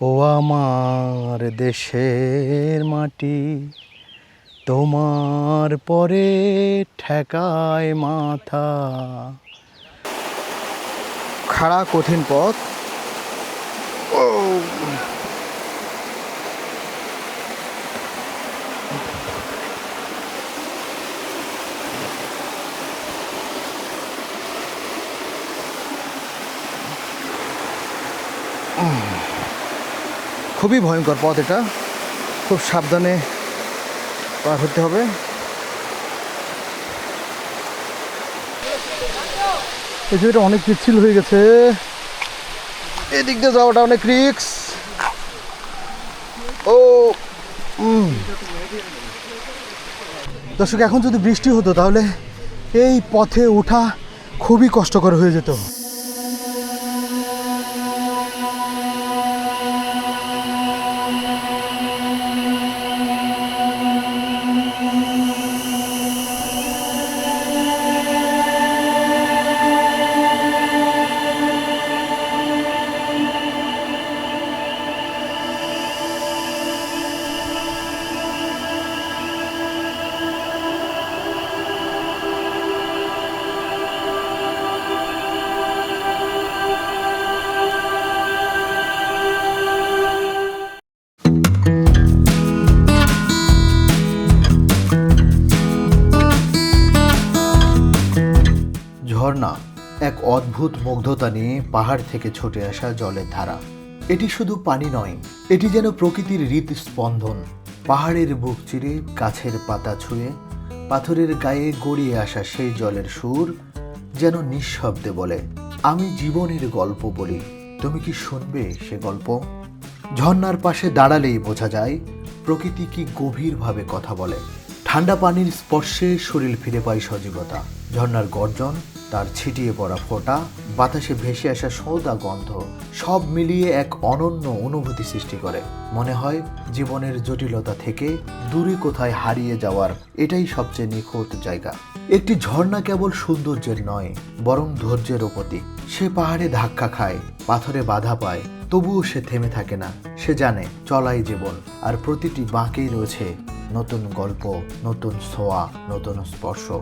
ও আমার দেশের মাটি তোমার পরে ঠেকায় মাথা। খাড়া কঠিন পথ। ও খুবই ভয়ঙ্কর পথ এটা। খুব সাবধানে পার হতে হবে। এই এটা অনেক পিচ্ছিল হয়ে গেছে। এদিক দিয়ে যাওয়াটা অনেক রিক্স ও দর্শক, এখন যদি বৃষ্টি হতো তাহলে এই পথে ওঠা খুবই কষ্টকর হয়ে যেত। অদ্ভুত মুগ্ধতা নিয়ে পাহাড় থেকে ছুটে আসা জলের ধারা। এটি শুধু পানি নয়, এটি যেন প্রকৃতির হৃদস্পন্দন। পাহাড়ের বুক চিরে, গাছের পাতা ছুঁয়ে, পাথরের গায়ে গড়িয়ে আসা সেই জলের সুর যেন নিঃশব্দে বলে, আমি জীবনের গল্প বলি। তুমি কি শুনবে সে গল্প? ঝর্ণার পাশে দাঁড়ালেই বোঝা যায়, প্রকৃতি কি গভীরভাবে কথা বলে। ঠান্ডা পানির স্পর্শে শরীর ফিরে পায় সজীবতা। ঝর্ণার গর্জন তার ছিটিয়ে পড়া ফোঁটা, বাতাসে ভেসে আসা সৌদা গন্ধ, সব মিলিয়ে এক অনন্য অনুভূতি সৃষ্টি করে। মনে হয় জীবনের জটিলতা থেকে দূরে কোথায় হারিয়ে যাওয়ার এটাই সবচেয়ে নিখুঁত জায়গা। একটি ঝর্ণা কেবল সৌন্দর্যের নয়, বরং ধৈর্যের প্রতীক। সে পাহাড়ে ধাক্কা খায়, পাথরে বাধা পায়, তবুও সে থেমে থাকে না। সে জানে, চলাই জীবন, আর প্রতিটি বাঁকেই রয়েছে নতুন গল্প, নতুন ছোঁয়া, নতুন স্পর্শ।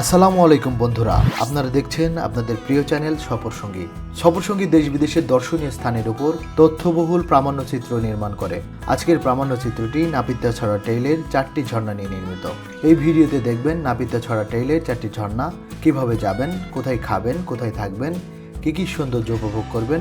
আসসালামু আলাইকুম বন্ধুরা, আপনারা দেখছেন আপনাদের প্রিয় চ্যানেল সফর সঙ্গী। সফর সঙ্গী দেশ বিদেশের দর্শনীয় স্থানের উপর তথ্যবহুল প্রামাণ্যচিত্র নির্মাণ করে। আজকের প্রামাণ্যচিত্রটি নাপিতা ছড়া টেইলের চারটি ঝর্ণা নিয়ে নির্মিত। এই ভিডিওতে দেখবেন নাপিতা ছড়া টেইলের চারটি ঝর্ণা, কীভাবে যাবেন, কোথায় খাবেন, কোথায় থাকবেন, কি কি সৌন্দর্য উপভোগ করবেন,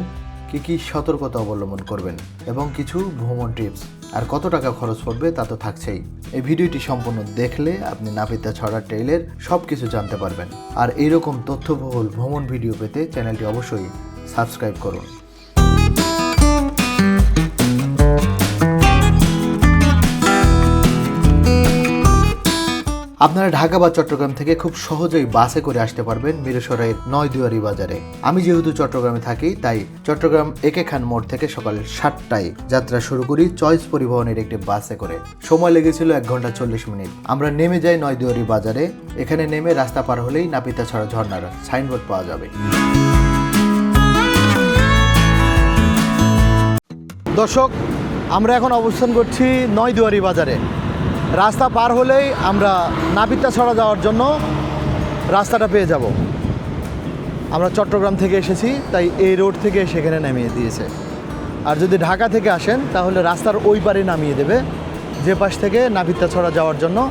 কি কি সতর্কতা অবলম্বন করবেন, এবং কিছু ভ্রমণ টিপস। আর কত টাকা খরচ পড়বে তা তো থাকছেই। এই ভিডিওটি সম্পূর্ণ দেখলে আপনি নাপিতা ছড়া টেইলের সব কিছু জানতে পারবেন। আর এইরকম তথ্যবহুল ভ্রমণ ভিডিও পেতে চ্যানেলটি অবশ্যই সাবস্ক্রাইব করুন। আপনারা ঢাকা বা চট্টগ্রাম থেকে খুব সহজেই বাসে করে আসতে পারবেন মিরসরাইয়ের নয় দুয়ারি বাজারে। আমি যেহেতু চট্টগ্রামে থাকি, তাই চট্টগ্রাম একে খান মোড় থেকে সকাল সাতটায় যাত্রা শুরু করি চয়েস পরিবহনের একটি বাসে করে। সময় লেগেছিল এক ঘণ্টা চল্লিশ মিনিট। আমরা নেমে যাই নয় দুয়ারি বাজারে। এখানে নেমে রাস্তা পার হলেই নাপিতা ছড়া ঝর্ণার সাইনবোর্ড পাওয়া যাবে। দর্শক, আমরা এখন অবস্থান করছি নয় দুয়ারি বাজারে। রাস্তা পার হলেই আমরা নাপিতা ছড়া যাওয়ার জন্য রাস্তাটা পেয়ে যাব। আমরা চট্টগ্রাম থেকে এসেছি, তাই এই রোড থেকে সেখানে নামিয়ে দিয়েছে। আর যদি ঢাকা থেকে আসেন, তাহলে রাস্তার ওই পারে নামিয়ে দেবে। যে পাশ থেকে নাপিতা ছড়া যাওয়ার জন্য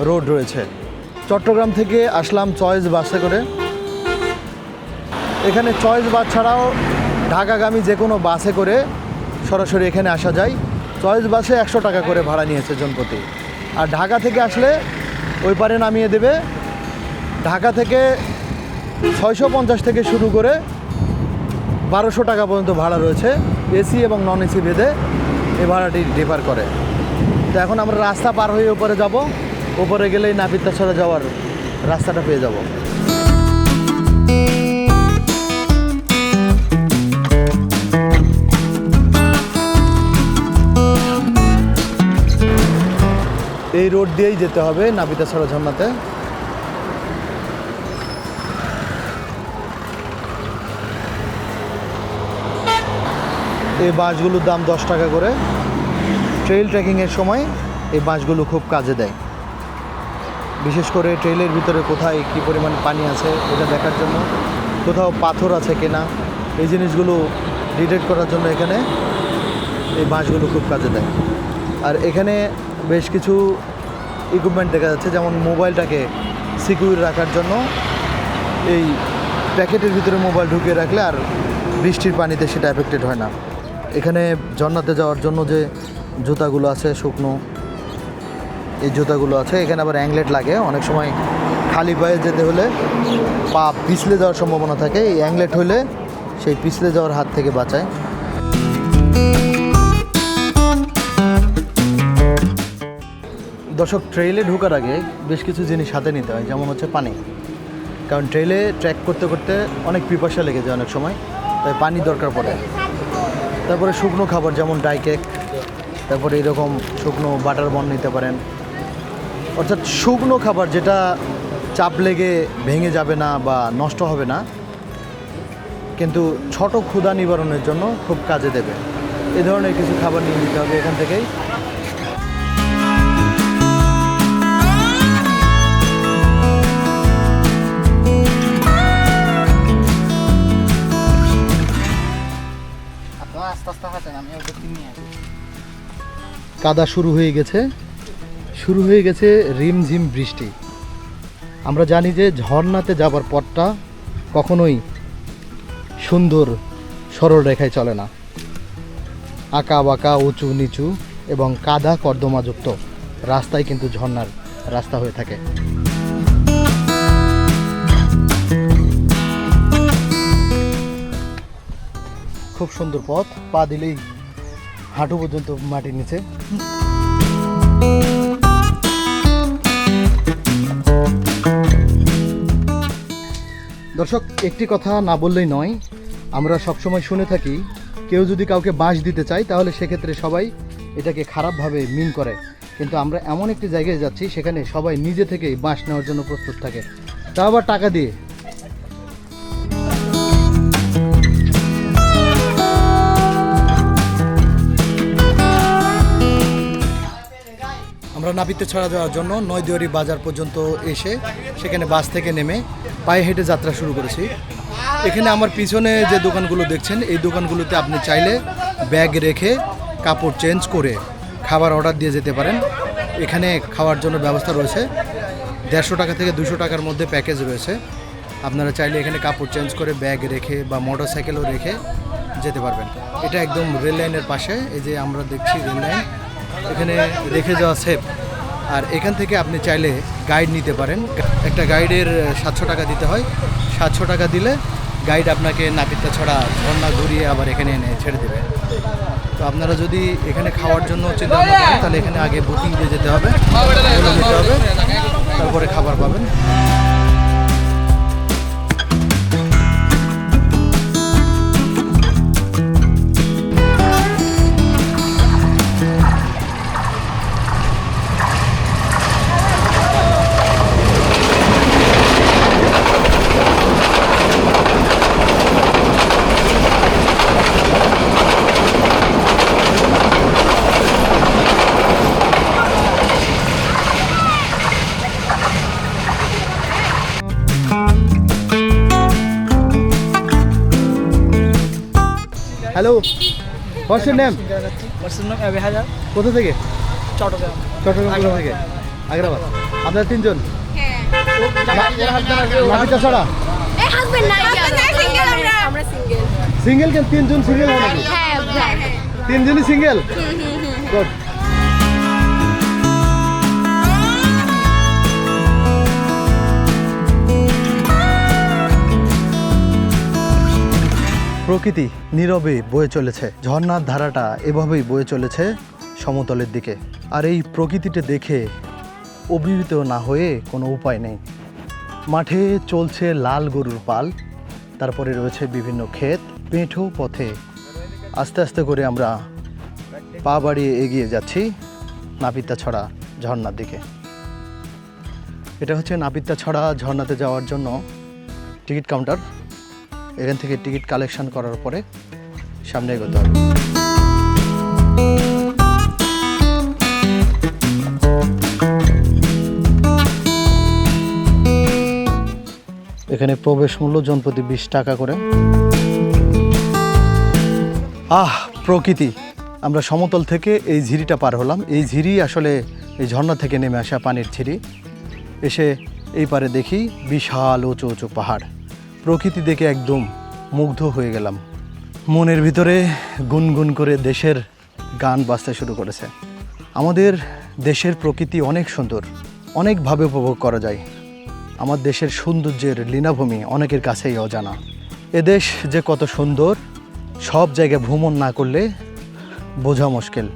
রোড রয়েছে। চট্টগ্রাম থেকে আসলাম চয়েস বাসে করে। এখানে চয়েস বাস ছাড়াও ঢাকাগামী যে কোনো বাসে করে সরাসরি এখানে আসা যায়। চয়েস বাসে একশো টাকা করে ভাড়া নিয়েছে জনপ্রতি। আর ঢাকা থেকে আসলে ওই পারে নামিয়ে দেবে। ঢাকা থেকে ছয়শো পঞ্চাশ থেকে শুরু করে বারোশো টাকা পর্যন্ত ভাড়া রয়েছে। এসি এবং নন এসি ভেদে এই ভাড়াটি ডিফার করে। তো এখন আমরা রাস্তা পার হয়ে উপরে যাব। ওপরে গেলেই নাপিতাছড়া যাওয়ার রাস্তাটা পেয়ে যাব। এই রোড দিয়েই যেতে হবে নাবিতাছড়া ঝর্ণাতে এই বাঁশগুলোর দাম দশ টাকা করে। ট্রেইল ট্রেকিংয়ের সময় এই বাঁশগুলো খুব কাজে দেয়। বিশেষ করে ট্রেইলের ভিতরে কোথায় কী পরিমাণ পানি আছে, এটা দেখার জন্য। কোথাও পাথর আছে কিনা, এই জিনিসগুলো ডিটেক্ট করার জন্য এখানে এই বাঁশগুলো খুব কাজে দেয়। আর এখানে বেশ কিছু ইকুইপমেন্ট দেখা যাচ্ছে, যেমন মোবাইলটাকে সিকিউর রাখার জন্য। এই প্যাকেটের ভিতরে মোবাইল ঢুকিয়ে রাখলে আর বৃষ্টির পানিতে সেটা এফেক্টেড হয় না। এখানে ঝর্ণাতে যাওয়ার জন্য যে জুতাগুলো আছে, শুকনো, এই জুতাগুলো আছে, এখানে আবার অ্যাংলেট লাগে। অনেক সময় খালি পায়ে যেতে হলে পা পিছলে যাওয়ার সম্ভাবনা থাকে। এই অ্যাংলেট হলে সেই পিছলে যাওয়ার হাত থেকে বাঁচায়। দর্শক ট্রেলে ঢোকার আগে বেশ কিছু জিনিস হাতে নিতে হয়, যেমন হচ্ছে পানি। কারণ ট্রেলে ট্র্যাক করতে করতে অনেক পিপাসা লেগে যায় অনেক সময়, তাই পানি দরকার পড়ে। তারপরে শুকনো খাবার, যেমন ডাই কেক তারপরে এরকম শুকনো বাটার বন নিতে পারেন। অর্থাৎ শুকনো খাবার যেটা চাপ লেগে ভেঙে যাবে না বা নষ্ট হবে না, কিন্তু ছোট ক্ষুধা নিবারণের জন্য খুব কাজে দেবে। এ ধরনের কিছু খাবার নিয়ে নিতে হবে এখান থেকেই। কাদা শুরু হয়ে গেছে। শুরু হয়ে গেছে রিমঝিম বৃষ্টি। আমরা জানি যে ঝর্ণাতে যাবার পথটা কখনোই সুন্দর, সরল রেখায় চলে না। আঁকা বাঁকা, উঁচু, নিচু এবং কাদা কর্দমাযুক্ত রাস্তায় কিন্তু ঝর্ণার রাস্তা হয়ে থাকে। খুব সুন্দর পথ, পা দিলেই হাঁটু পর্যন্ত মাটির নিচে। দর্শক, একটি কথা না বললেই নয়, আমরা সবসময় শুনে থাকি, কেউ যদি কাউকে বাঁশ দিতে চায়, তাহলে সেক্ষেত্রে সবাই এটাকে খারাপভাবে মিন করে। কিন্তু আমরা এমন একটি জায়গায় যাচ্ছি, সেখানে সবাই নিজে থেকেই বাঁশ নেওয়ার জন্য প্রস্তুত থাকে। তা আবার টাকা দিয়ে। আমরা নাপিতে ছড়া যাওয়ার জন্য নয়দুয়ারি বাজার পর্যন্ত এসে সেখানে বাস থেকে নেমে পায়ে হেঁটে যাত্রা শুরু করেছি। এখানে আমার পিছনে যে দোকানগুলো দেখছেন, এই দোকানগুলোতে আপনি চাইলে ব্যাগ রেখে কাপড় চেঞ্জ করে খাবার অর্ডার দিয়ে যেতে পারেন। এখানে খাওয়ার জন্য ব্যবস্থা রয়েছে। দেড়শো টাকা থেকে দুশো টাকার মধ্যে প্যাকেজ রয়েছে। আপনারা চাইলে এখানে কাপড় চেঞ্জ করে ব্যাগ রেখে বা মোটর সাইকেলও রেখে যেতে পারবেন। এটা একদম রেল লাইনের পাশে, এই যে আমরা দেখছি রেল লাইন। এখানে রেখে যাওয়া সেফ আর এখান থেকে আপনি চাইলে গাইড নিতে পারেন একটা গাইডের সাতশো টাকা দিতে হয় সাতশো টাকা দিলে গাইড আপনাকে নাপিতা ছড়া ঝর্ণা ঘুরিয়ে আবার এখানে এনে ছেড়ে দেবে তো আপনারা যদি এখানে খাওয়ার জন্য চিন্তা ভাবনা করেন তাহলে এখানে আগে বুকিং দিয়ে যেতে হবে হবে তারপরে খাবার পাবেন হোয়াটস ইউর নেম পার্সোনাল অ্যাভে হাজার কোথা থেকে? চট্টগ্রাম। চট্টগ্রাম কোথা থেকে? আগ্রাবাদ। আপনারা তিনজন? হ্যাঁ। নাপিতা ছড়া এই হাজবেন্ড নাই সিঙ্গেল আমরা আমরা সিঙ্গেল সিঙ্গেল কেন তিনজন সিঙ্গেল হয় নাকি? হ্যাঁ হ্যাঁ। তিনজনই সিঙ্গেল প্রকৃতি নীরবে বয়ে চলেছে। ঝর্ণার ধারাটা এভাবেই বয়ে চলেছে সমতলের দিকে। আর এই প্রকৃতিটা দেখে অভিভূত না হয়ে কোনো উপায় নেই। মাঠে চলছে লাল গরুর পাল, তারপরে রয়েছে বিভিন্ন ক্ষেত, পেঁঠো, পথে। আস্তে আস্তে করে আমরা পা বাড়িয়ে এগিয়ে যাচ্ছি নাপিতা ছড়া ঝর্ণার দিকে। এটা হচ্ছে নাপিতা ছড়া ঝর্ণাতে যাওয়ার জন্য টিকিট কাউন্টার। এখান থেকে টিকিট কালেকশন করার পরে সামনে এগোতে হবে। এখানে প্রবেশ মূল্য জনপ্রতি বিশ টাকা করে। আহ, প্রকৃতি। আমরা সমতল থেকে এই ঝিরিটা পার হলাম। এই ঝিরি আসলে এই ঝর্ণা থেকে নেমে আসা পানির ঝিরি। এসে এই পারে দেখি বিশাল উঁচু উঁচু পাহাড়। প্রকৃতি দেখে একদম মুগ্ধ হয়ে গেলাম। মনের ভিতরে গুনগুন করে দেশের গান বাজতে শুরু করেছে। আমাদের দেশের প্রকৃতি অনেক সুন্দর, অনেকভাবে উপভোগ করা যায়। আমার দেশের সৌন্দর্যের লীনাভূমি অনেকের কাছেই অজানা। এদেশ যে কত সুন্দর, সব জায়গায় ভ্রমণ না করলে বোঝা মুশকিল।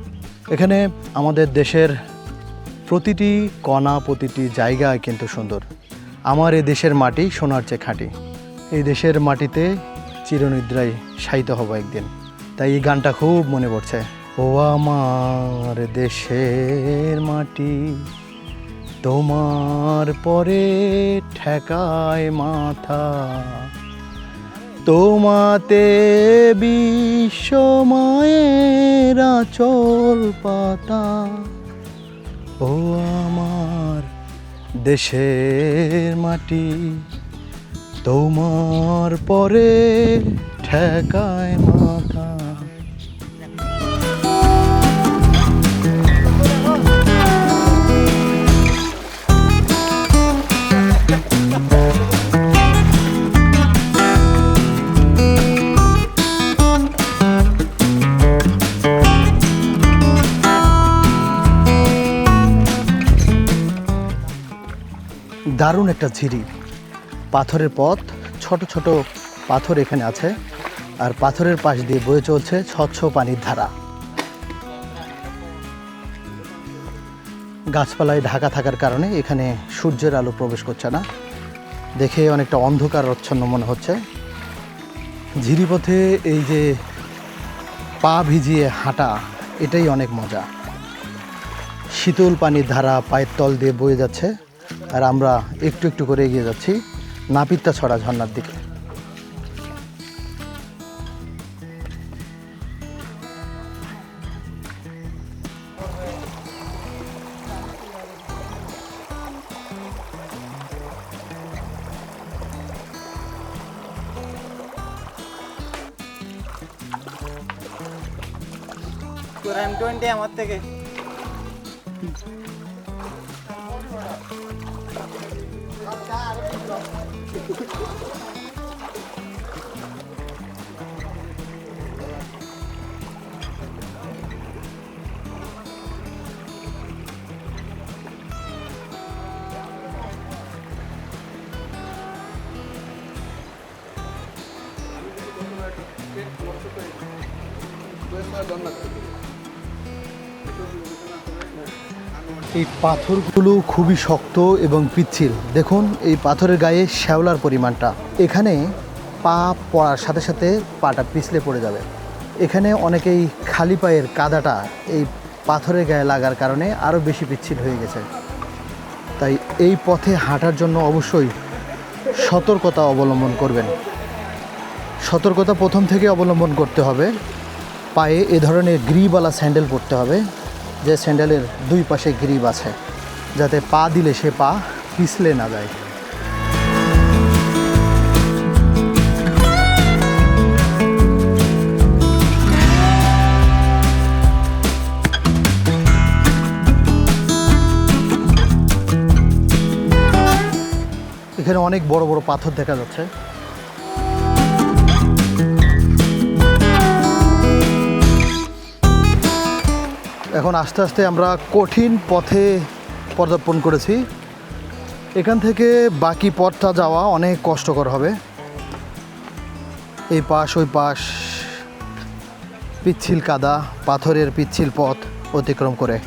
এখানে আমাদের দেশের প্রতিটি কণা, প্রতিটি জায়গা কিন্তু সুন্দর। আমার এ দেশের মাটি সোনার চেয়ে খাঁটি। এই দেশের মাটিতে চিরনিদ্রায় শায়িত হব একদিন। তাই এই গানটা খুব মনে পড়ছে। ও আমার দেশের মাটি, তোমার পরে ঠেকায় মাথা, তোমাতে বিশ্বমায়ের চল পাতা। ও আমার দেশের মাটি তোমার পরে ঠেকায় মাথা। দারুণ একটা ঝিরি। পাথরের পথ, ছোট ছোট পাথর এখানে আছে। আর পাথরের পাশ দিয়ে বয়ে চলছে স্বচ্ছ পানির ধারা। গাছপালায় ঢাকা থাকার কারণে এখানে সূর্যের আলো প্রবেশ করছে না। দেখে অনেকটা অন্ধকার অচ্ছন্ন মনে হচ্ছে। ঝিরিপথে এই যে পা ভিজিয়ে হাঁটা, এটাই অনেক মজা। শীতল পানির ধারা পায়ের তল দিয়ে বয়ে যাচ্ছে। আর আমরা একটু একটু করে এগিয়ে যাচ্ছি। নাপিতা ছড়া ঝর্নার দিকে। এই পাথরগুলো খুবই শক্ত এবং পিচ্ছিল। দেখুন, এই পাথরের গায়ে শ্যাওলার পরিমাণটা। এখানে পা পড়ার সাথে সাথে পাটা পিছলে পড়ে যাবে। এখানে অনেকেই খালি পায়ের কাদাটা এই পাথরের গায়ে লাগার কারণে আরও বেশি পিচ্ছিল হয়ে গেছে। তাই এই পথে হাঁটার জন্য অবশ্যই সতর্কতা অবলম্বন করবেন। সতর্কতা প্রথম থেকে অবলম্বন করতে হবে। পায়ে এ ধরনের গ্রিবালা স্যান্ডেল পরতে হবে, যে স্যান্ডেলের দুই পাশে গ্রিব আছে, যাতে পা দিলে সে পা পিছলে না যায়। এখানে অনেক বড় বড় পাথর দেখা যাচ্ছে। এখন আস্তে আস্তে আমরা কঠিন পথে পদার্পণ করেছি। এখান থেকে বাকি পথটা যাওয়া অনেক কষ্টকর হবে। এই পাশ, ওই পাশ, পিচ্ছিল কাদা, পাথরের পিচ্ছিল পথ অতিক্রম করে।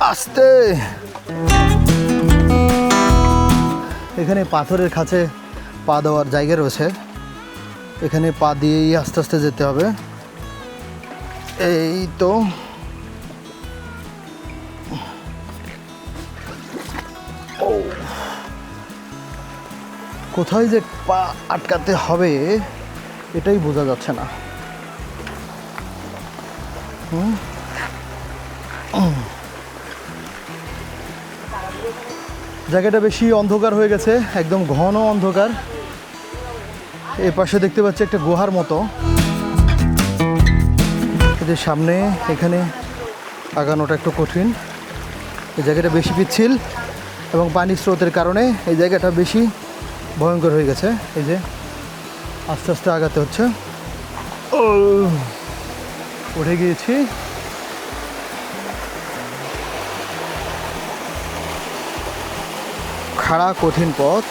আস্তে! এখানে পাথরের কাছে পা দেওয়ার জায়গা রয়েছে। এখানে পা দিয়েই আস্তে আস্তে যেতে হবে। এই তো। কোথায় যে পা আটকাতে হবে, এটাই বোঝা যাচ্ছে না। জায়গাটা বেশি অন্ধকার হয়ে গেছে, একদম ঘন অন্ধকার। এ পাশে দেখতে পাচ্ছি একটা গুহার মতো। এদের সামনে এখানে আগানোটা একটু কঠিন। এই জায়গাটা বেশি পিচ্ছিল এবং পানির স্রোতের কারণে এই জায়গাটা বেশি ভয়ঙ্কর হয়ে গেছে। এই যে আস্তে আস্তে আগাতে হচ্ছে। ও উঠে গিয়েছি। খাড়া কঠিন পথ।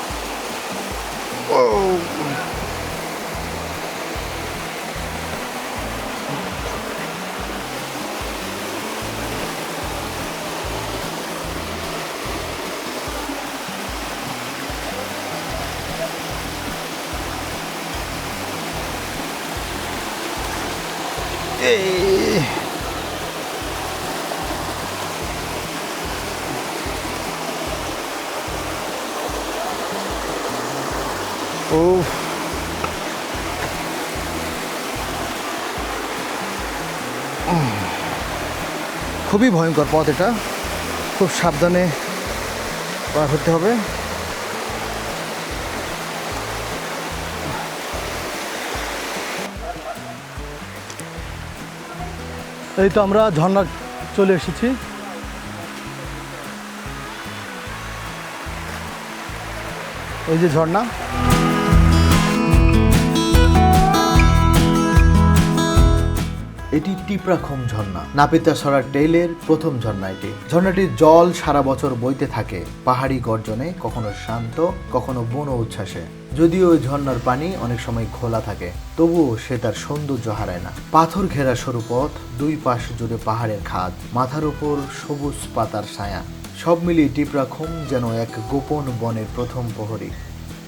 ও ও খুবই ভয়ঙ্কর পথ এটা। খুব সাবধানে পার হতে হবে। এই তো আমরা ঝর্ণা চলে এসেছি। এই যে ঝর্ণা। এটি টিপরাখম ঝর্ণা। নাপিতাসরা টেইলের প্রথম ঝর্ণা এটি। ঝর্ণাটির জল সারা বছর বইতে থাকে। পাহাড়ি গর্জনে কখনো শান্ত, কখনো বন উচ্ছ্বাসে। যদিও ঝর্ণার পানি অনেক সময় খোলা থাকে, তবুও সে তার সৌন্দর্য হারায় না। পাথর ঘেরা সরু পথ, দুই পাশ জুড়ে পাহাড়ের খাদ, মাথার উপর সবুজ পাতার ছায়া। সব মিলিয়ে টিপরাখুম যেন এক গোপন বনের প্রথম প্রহরী।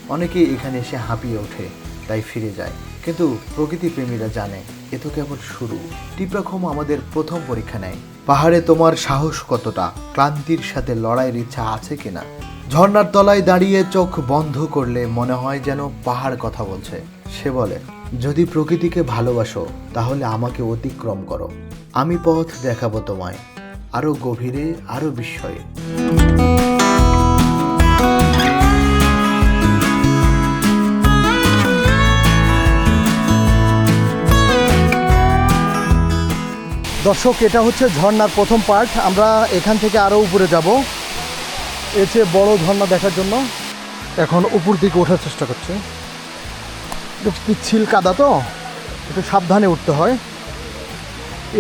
অনেকেই এখানে এসে হাঁপিয়ে ওঠে, তাই ফিরে যায়। কিন্তু প্রকৃতি প্রেমীরা জানে, এ তো কেবল শুরু। টিপ্রাখম আমাদের প্রথম পরীক্ষা নেয়। পাহাড়ে তোমার সাহস কতটা? ক্লান্তির সাথে লড়াইয়ের ইচ্ছা আছে কিনা? ঝর্ণার তলায় দাঁড়িয়ে চোখ বন্ধ করলে মনে হয় যেন পাহাড় কথা বলছে। সে বলে, যদি প্রকৃতিকে ভালোবাসো, তাহলে আমাকে অতিক্রম করো। আমি পথ দেখাবো তোমায়, আরও গভীরে, আরও বিস্ময়ে। দর্শক, এটা হচ্ছে ঝর্ণার প্রথম পার্ট। আমরা এখান থেকে আরও উপরে যাব। এর চেয়ে বড় ঝর্ণা দেখার জন্য। এখন উপর দিকে ওঠার চেষ্টা করছে। একটু পিচ্ছিল কাদা তো, একটু সাবধানে উঠতে হয়।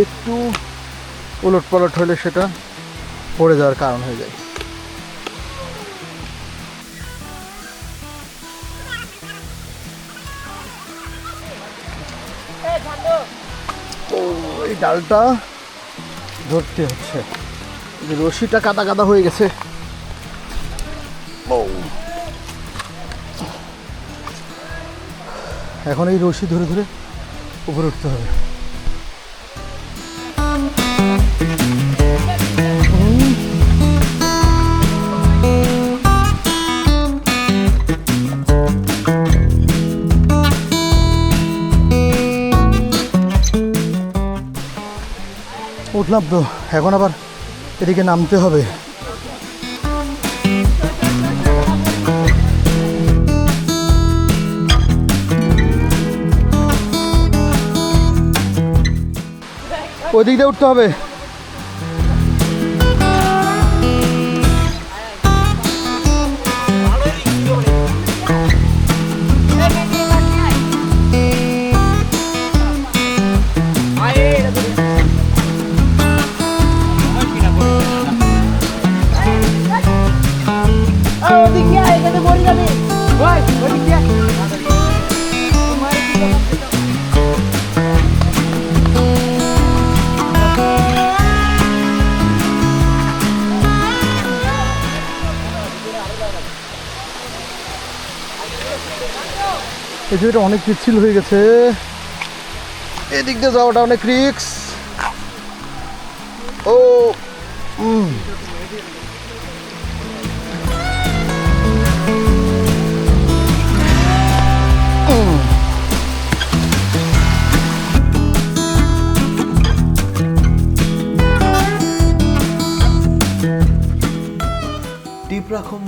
একটু উলট পালট হলে সেটা পড়ে যাওয়ার কারণ হয়ে যায়। ও এই ডালটা ধরতে হচ্ছে। যে রশিটা কাদা কাদা হয়ে গেছে। এখন এই রশি ধরে ধরে উপরে উঠতে হবে। উঠলাম তো এখন আবার এদিকে নামতে হবে। ওই দিক দিয়ে উঠতে হবে। পৃথিবীটা অনেক পিচ্ছিল হয়ে গেছে। এদিক দিয়ে যাওয়াটা অনেক রিক্স ও হুম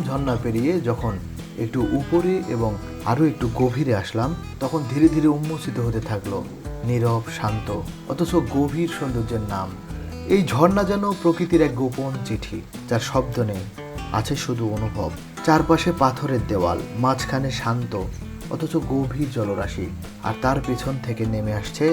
ঝর্ণা পেরিয়ে যখন একটু উপরে এবং আরও একটু গভীরে আসলাম, তখন ধীরে ধীরে উন্মোচিত হতে থাকল। নীরব, শান্ত, অথচ গভীর সৌন্দর্যের নাম। এই ঝর্ণা যেন প্রকৃতির এক গোপন চিঠি, যার শব্দ নেই, আছে শুধু অনুভব। চারপাশে পাথরের দেওয়াল, মাঝখানে শান্ত, অথচ গভীর জলরাশি, আর তার পেছন থেকে নেমে আসছে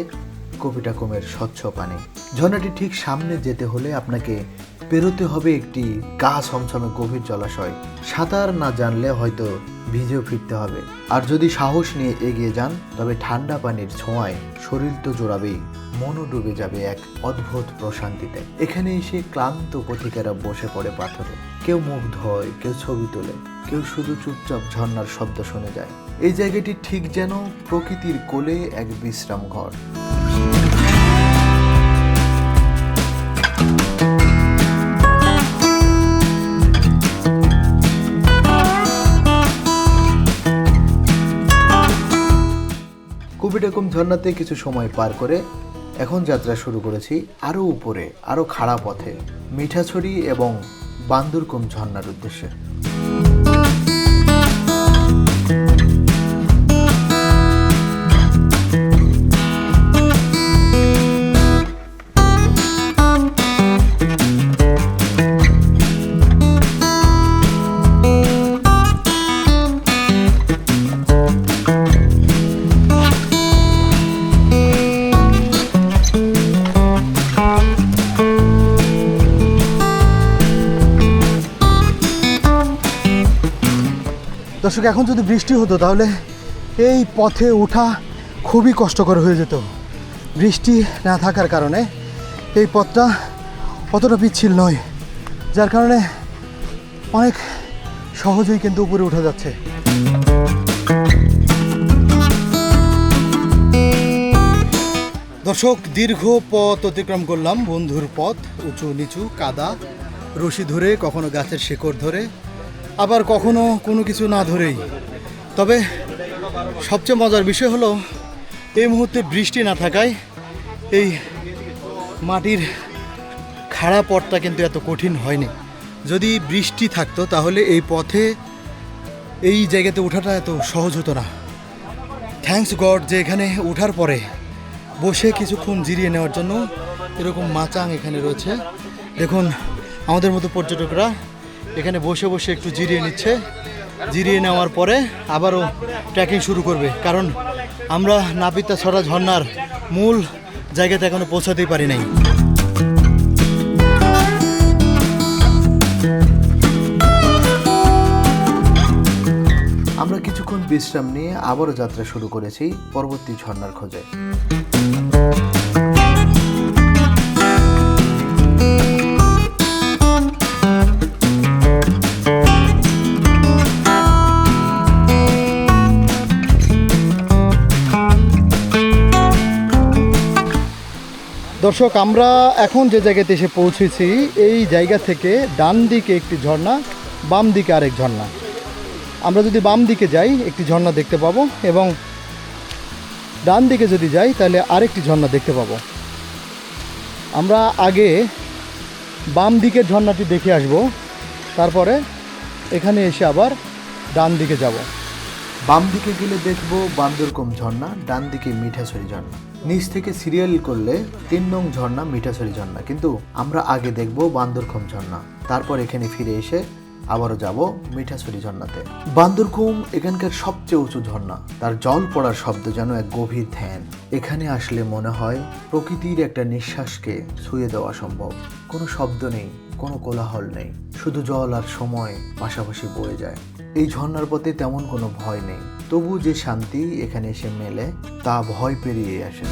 কপিটাকমের স্বচ্ছ পানি। ঝর্ণাটি ঠিক সামনে যেতে হলে আপনাকে পেরোতে হবে একটি গা ছমছমে গভীর জলাশয়। সাঁতার না জানলে হয়তো ভিজেও ফিরতে হবে। আর যদি সাহস নিয়ে এগিয়ে যান, তবে ঠান্ডা পানির ছোঁয়ায় শরীর তো জোড়াবেই। মনও ডুবে যাবে এক অদ্ভুত প্রশান্তিতে। এখানে এসে ক্লান্ত পথিকেরা বসে পড়ে পাথরে। কেউ মুখ ধোয়, কেউ ছবি তোলে, কেউ শুধু চুপচাপ ঝর্ণার শব্দ শুনে যায়। এই জায়গাটি ঠিক যেন প্রকৃতির কোলে এক বিশ্রাম ঘর কুবিডাকুম ঝর্ণাতে কিছু সময় পার করে এখন যাত্রা শুরু করেছি আরও উপরে, আরও খাড়া পথে, মিঠাছড়ি এবং বান্দুরকম ঝর্ণার উদ্দেশ্যে। দর্শক, এখন যদি বৃষ্টি হতো, তাহলে এই পথে ওঠা খুবই কষ্টকর হয়ে যেত। বৃষ্টি না থাকার কারণে এই পথটা অতটা পিচ্ছিল নয়, যার কারণে অনেক সহজেই কিন্তু উপরে উঠা যাচ্ছে। দর্শক, দীর্ঘ পথ অতিক্রম করলাম, বন্ধুর পথ উঁচু নিচু কাদা, রশি ধরে, কখনো গাছের শেকড় ধরে আবার কখনো কোনো কিছু না ধরেই। তবে সবচেয়ে মজার বিষয় হলো, এই মুহূর্তে বৃষ্টি না থাকায় এই মাটির খাড়া পথটা কিন্তু এত কঠিন হয়নি। যদি বৃষ্টি থাকতো তাহলে এই পথে এই জায়গাতে ওঠাটা এত সহজ হতো না। থ্যাঙ্কস গড যে এখানে ওঠার পরে বসে কিছুক্ষণ জিরিয়ে নেওয়ার জন্য এরকম মাচাং এখানে রয়েছে। দেখুন, আমাদের মতো পর্যটকরা এখানে বসে বসে একটু জিরিয়ে নিচ্ছে। জিরিয়ে নেওয়ার পরে আবারও ট্রেকিং শুরু করবে। কারণ আমরা নাপিতা ছড়া ঝর্ণার মূল জায়গাতে এখনও পৌঁছাতেই পারি নাই। আমরা কিছুক্ষণ বিশ্রাম নিয়ে আবারও যাত্রা শুরু করেছি পরবর্তী ঝর্নার খোঁজে। দর্শক, আমরা এখন যে জায়গাতে এসে পৌঁছেছি, এই জায়গা থেকে ডান দিকে একটি ঝর্ণা, বাম দিকে আরেক ঝর্ণা। আমরা যদি বাম দিকে যাই, একটি ঝর্ণা দেখতে পাবো এবং ডান দিকে যদি যাই, তাহলে আরেকটি ঝর্ণা দেখতে পাবো। আমরা আগে বাম দিকের ঝর্ণাটি দেখে আসব, তারপরে এখানে এসে আবার ডান দিকে যাব। বাম দিকে গেলে দেখব বান্দরকম ঝর্ণা, ডান দিকে মিঠাছড়ি ঝর্ণা। নিচ থেকে সিরিয়াল করলে তিন নং ঝর্ণা মিঠাছড়ি ঝর্ণা। কিন্তু আমরা আগে দেখব বান্দরকম ঝর্ণা। তারপর এখানে ফিরে এসে আবারও যাব মিঠাছড়ি ঝর্ণাতে। বান্দরকুম এখানকার সবচেয়ে উঁচু ঝর্ণা। তার জল পড়ার শব্দ যেন এক গভীর ধ্যান। এখানে আসলে মনে হয় প্রকৃতির একটা নিঃশ্বাসকে ছুঁয়ে দেওয়া সম্ভব। কোনো শব্দ নেই, কোনো কোলাহল নেই। শুধু জল আর সময় পাশাপাশি বয়ে যায়। এই ঝর্নার পথে তেমন কোনো ভয় নেই। তবু যে শান্তি এখানে এসে মেলে, তা ভয় পেরিয়ে আসে।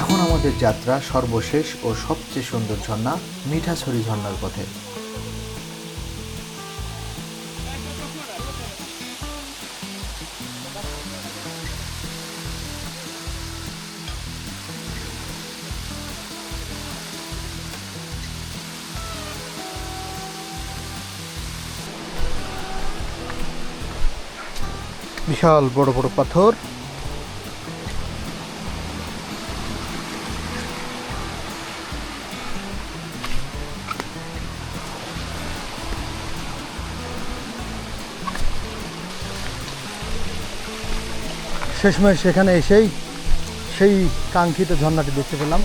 এখন আমাদের যাত্রা সর্বশেষ ও সবচেয়ে সুন্দর ঝর্ণা মিঠাছড়ি ঝর্ণার পথে। বিশাল বড় বড় পাথর। শেষমেশ সেখানে এসেই সেই কাঙ্ক্ষিত ঝর্ণাটি দেখতে পেলাম,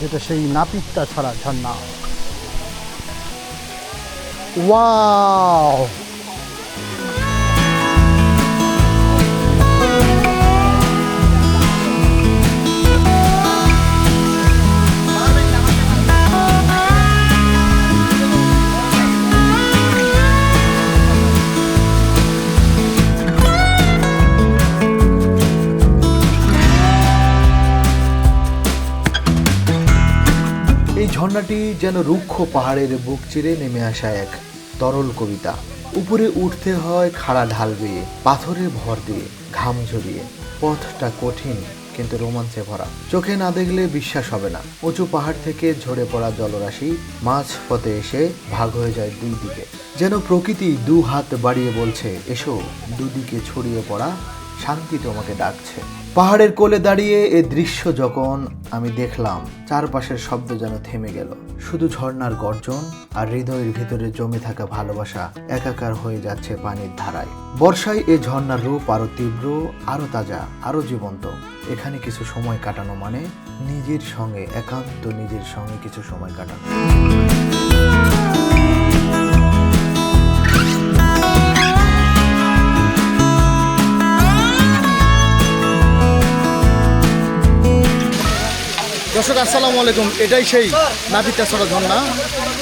যেটা সেই নাপিত্তা ছড়া ঝর্ণা। ওয়াও! ঝর্ণাটি যেন রুক্ষ পাহাড়ের বুক চিরে নেমে আসা এক তরল কবিতা। উপরে উঠতে হয় খাড়া ঢাল বেয়ে পাথরে ভর দিয়ে, ঘাম ঝরিয়ে। পথটা কঠিন, কিন্তু রোমাঞ্চে ভরা। চোখে না দেখলে বিশ্বাস হবে না। উঁচু পাহাড় থেকে ঝরে পড়া জলরাশি মাঝ পথে এসে ভাগ হয়ে যায় দুই দিকে। যেন প্রকৃতি দু হাত বাড়িয়ে বলছে, এসো, দুদিকে ছড়িয়ে পড়া, শান্তি তোমাকে ডাকছে। পাহাড়ের কোলে দাঁড়িয়ে এ দৃশ্য যখন আমি দেখলাম, চারপাশের শব্দ যেন থেমে গেল। শুধু ঝর্ণার গর্জন আর হৃদয়ের ভিতরে জমে থাকা ভালোবাসা একাকার হয়ে যাচ্ছে পানির ধারায়। বর্ষায় এ ঝর্ণার রূপ আরও তীব্র আরও তাজা আরও জীবন্ত। এখানে কিছু সময় কাটানো মানে নিজের সঙ্গে, একান্ত নিজের সঙ্গে কিছু সময় কাটানো। দর্শক আসসালামু আলাইকুম। এটাই সেই নাপিতাছড়া ঝর্ণা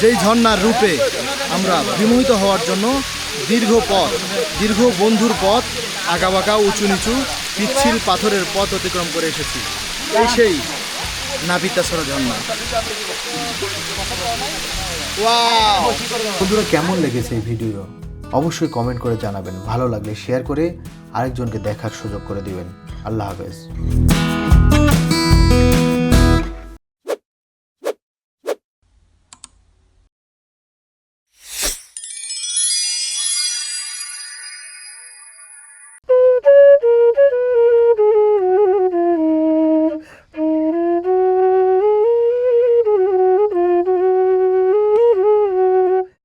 যেই ঝর্ণার রূপে আমরা বিমোহিত হওয়ার জন্য দীর্ঘ পথ দীর্ঘ বন্ধুর পথ আঁকাবাঁকা উঁচু নিচু পিচ্ছিল পাথরের পথ অতিক্রম করে এসেছি। এই সেই নাপিতাছড়া ঝর্ণা। বন্ধুরা কেমন লেগেছে এই ভিডিও? অবশ্যই কমেন্ট করে জানাবেন। ভালো লাগলে শেয়ার করে আরেকজনকে দেখার সুযোগ করে দিবেন। আল্লাহ হাফেজ।